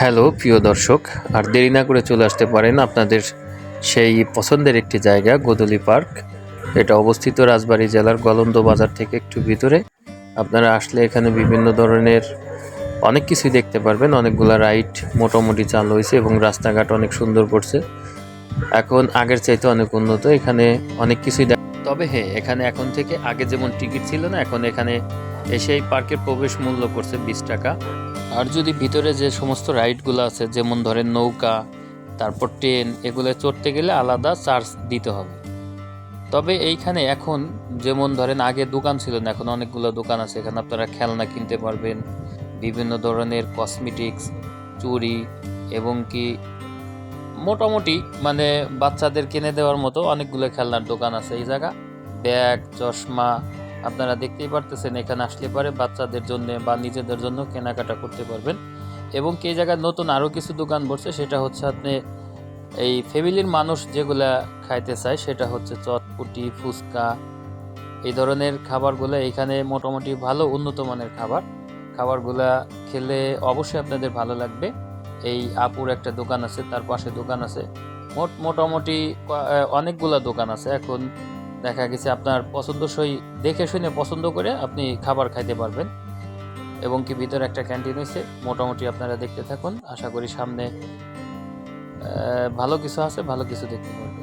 Hello, প্রিয় দর্শক, আর দেরি না করে চলে আসতে পারেন আপনাদের সেই পছন্দের একটি জায়গা, গোদলি পার্ক। এটা অবস্থিত রাজবাড়ী জেলার গলন্দ বাজার থেকে একটু ভিতরে। আপনারা আসলে এখানে বিভিন্ন ধরনের অনেক কিছুই দেখতে পারবেন। অনেকগুলা রাইড মোটামুটি চালু হয়েছে এবং রাস্তাঘাট অনেক সুন্দর করছে। এখন আগের চাইতে অনেক উন্নত, এখানে অনেক কিছুই দেখ- তবে হ্যাঁ এখানে এখন থেকে আগে যেমন টিকিট ছিল না, এখন এখানে এসে এই পার্কের প্রবেশ মূল্য করছে বিশ টাকা। আর যদি ভিতরে যে সমস্ত রাইডগুলো আছে, যেমন ধরেন নৌকা, তারপর ট্রেন, এগুলো চড়তে গেলে আলাদা চার্জ দিতে হবে। তবে এইখানে এখন যেমন ধরেন আগে দোকান ছিল না, এখন অনেকগুলো দোকান আছে, এখানে আপনারা খেলনা কিনতে পারবেন, বিভিন্ন ধরনের কসমেটিক্স চুরি এবং কি মোটামুটি মানে বাচ্চাদের কিনে দেওয়ার মতো অনেকগুলো খেলনার দোকান আছে এই জায়গা। ব্যাগ, চশমা আপনারা দেখতেই পারতেছেন, এখানে আসলে পারে বাচ্চাদের জন্য বা নিজেদের জন্য কেনাকাটা করতে পারবেন। এবং কি জায়গায় নতুন আরও কিছু দোকান বসছে, সেটা হচ্ছে আপনি এই ফ্যামিলির মানুষ যেগুলা খাইতে চায়, সেটা হচ্ছে চটপুটি, ফুচকা, এই ধরনের খাবারগুলো এখানে মোটামুটি ভালো উন্নত মানের খাবার। খাবারগুলা খেলে অবশ্যই আপনাদের ভালো লাগবে। এই আপুর একটা দোকান আছে, তার পাশে দোকান আছে। মোট মোটামুটি অনেকগুলা দোকান আছে। এখন দেখা গেছে আপনার পছন্দসই, দেখে শুনে পছন্দ করে আপনি খাবার খাইতে পারবেন। এবং কি ভিতরে একটা ক্যান্টিন হয়েছে মোটামুটি আপনারা দেখতে থাকুন। আশা করি সামনে ভালো কিছু আছে, ভালো কিছু দেখতে পারবেন।